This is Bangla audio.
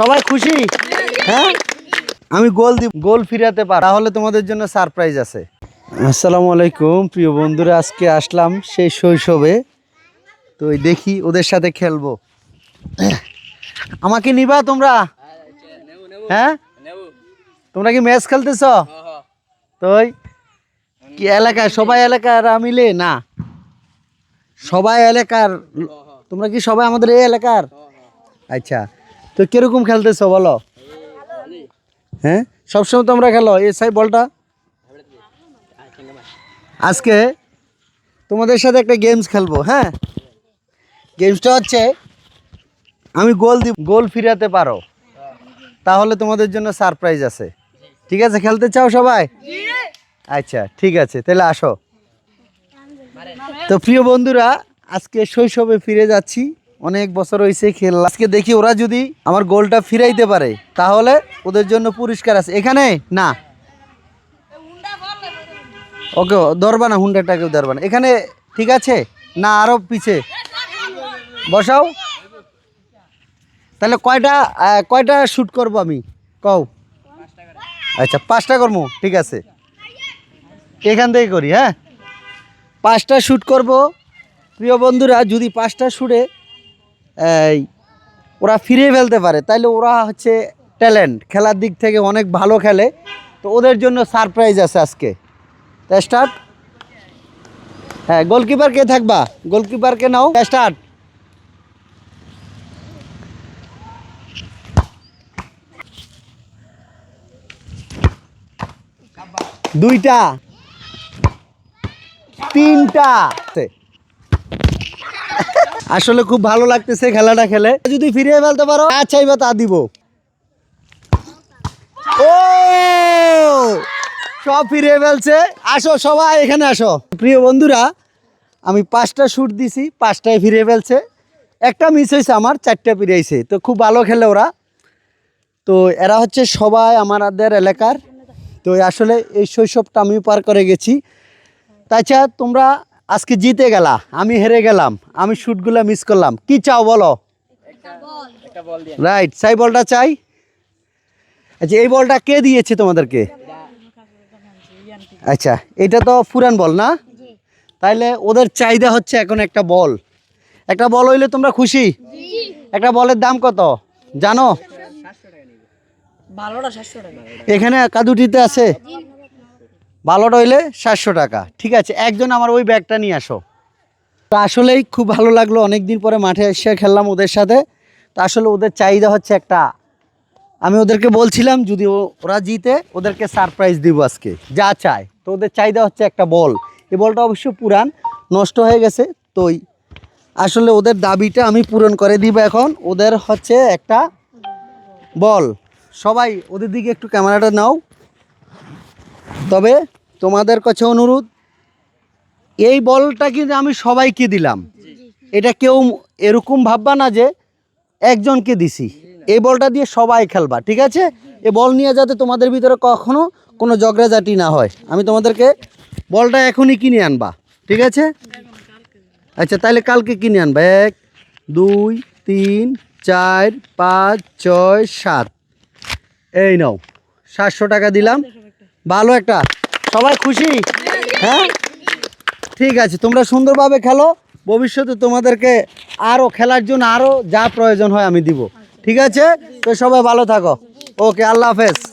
সবাই খুশি? হ্যাঁ? আমি গোল দিব। গোল ফিরাতে পার তাহলে তোমাদের জন্য সারপ্রাইজ আছে। আসসালামু আলাইকুম, প্রিয় বন্ধুরা, আজকে আসলাম সেই শৈশবে। তো দেখি ওদের সাথে খেলব। আমাকে নিবা তোমরা? হ্যাঁ? তোমরা কি ম্যাচ খেলতেছ? তো ওই কি এলাকায় সবাই এলাকার মিলে না। সবাই এলাকার তোমরা কি সবাই আমাদের এই এলাকার? আচ্ছা। তো কীরকম খেলতেছো বলো? হ্যাঁ? সবসময় তোমরা খেলো? এই সাই বলটা? আজকে তোমাদের সাথে একটা গেমস খেলব হ্যাঁ? গেমসটা হচ্ছে, আমি গোল দিব, গোল ফিরাতে পারো। তাহলে তোমাদের জন্য সারপ্রাইজ আছে। ঠিক আছে, খেলতে চাও সবাই? আচ্ছা ঠিক আছে, তাহলে আসো। তো প্রিয় বন্ধুরা, আজকে শৈশবে ফিরে যাচ্ছি। অনেক বছর হয়েছে খেল। আজকে দেখি ওরা যদি আমার গোলটা ফিরাইতে পারে, তাহলে ওদের জন্য পুরস্কার আছে। এখানে? না। ওকে, ধরবা না, হুন্ডাটাকেও ধরবা না। এখানে ঠিক আছে? না, আরও পিছে। বসাও। তাহলে কয়টা কয়টা শ্যুট করব আমি? কও। আচ্ছা পাঁচটা করব, ঠিক আছে। এখান থেকে করি হ্যাঁ? পাঁচটা শ্যুট করব। প্রিয় বন্ধুরা, যদি পাঁচটা শ্যুটে ওরা ফিরিয়ে ফেলতে পারে। তাইলে ওরা হচ্ছে ট্যালেন্ট খেলার দিক থেকে অনেক ভালো খেলে। তো ওদের জন্য সারপ্রাইজ আছে আজকে। তা স্টার্ট হ্যাঁ গোলকিপার কে থাকবা? গোলকিপারকে নাও। স্টার্ট দুইটা। তিনটা। আসলে খুব ভালো লাগতেছে খেলাটা খেলে। যদি ফিরিয়ে ফেলতে পারো যা চাইবা তা দিব। ও! সব ফিরিয়ে ফেলছে। আসো সবাই, এখানে আসো। প্রিয় বন্ধুরা, আমি পাঁচটা শ্যুট দিছি, পাঁচটায় ফিরিয়ে ফেলছে। একটা মিস হয়েছে আমার, চারটা ফিরিয়েছে তো খুব ভালো খেলে ওরা। তো এরা হচ্ছে সবাই আমাদের এলাকার। তো আসলে এই শৈশবটা আমি পার করে গেছি। তাছাড়া তোমরা আজকে জিতে গেলা আমি হেরে গেলাম আমি শ্যুটগুলো মিস করলাম। কি চাও বলো? রাইট সাই বলটা চাই? আচ্ছা এই বলটা কে দিয়েছে তোমাদেরকে? আচ্ছা এটা তো পুরান বল না? তাইলে ওদের চাহিদা হচ্ছে এখন একটা বল। একটা বল হইলে তোমরা খুশি? একটা বলের দাম কত? জানো? এখানে কাদুটিতে আছে? ভালোটা হইলে সাতশো টাকা। ঠিক আছে, একজন আমার ওই ব্যাগটা নিয়ে আসো। তো আসলেই খুব ভালো লাগল অনেক দিন পরে মাঠে এসে খেললাম ওদের সাথে। তো আসলে ওদের চাহিদা হচ্ছে একটা। আমি ওদেরকে বলছিলাম, যদি ওরা জিতে, ওদেরকে সারপ্রাইজ দিব আজকে, যা চায়। তো ওদের চাহিদা হচ্ছে একটা বল। এই বলটা অবশ্য পুরান, নষ্ট হয়ে গেছে, তোই। আসলে ওদের দাবিটা আমি পূরণ করে দিব এখন। ওদের হচ্ছে একটা বল। সবাই ওদের দিকে একটু ক্যামেরাটা নাও। তবে তোমাদের কাছে অনুরোধ, এই বলটা কিন্তু আমি সবাইকে দিলাম। এটা কেউ এরকম ভাববা না যে একজনকে দিছি। এই বলটা দিয়ে সবাই খেলবা, ঠিক আছে? এই বল নিয়ে যাতে তোমাদের ভিতরে কখনো কোনো ঝগড়াঝাটি না হয়। আমি তোমাদেরকে বলটা এখনই কিনে আনবা, ঠিক আছে? আচ্ছা তাহলে কালকে কিনে আনবা। এক, দুই, তিন, চার, পাঁচ, ছয়, সাত। এই নাও, সাতশো টাকা দিলাম। ভালো একটা। সবাই খুশি? হ্যাঁ? ঠিক আছে, তোমরা সুন্দরভাবে খেলো। ভবিষ্যতে তোমাদেরকে আরও খেলার জন্য আরও যা প্রয়োজন হয় আমি দিব। ঠিক আছে? তো সবাই ভালো থাকো। ওকে, আল্লাহ হাফেজ।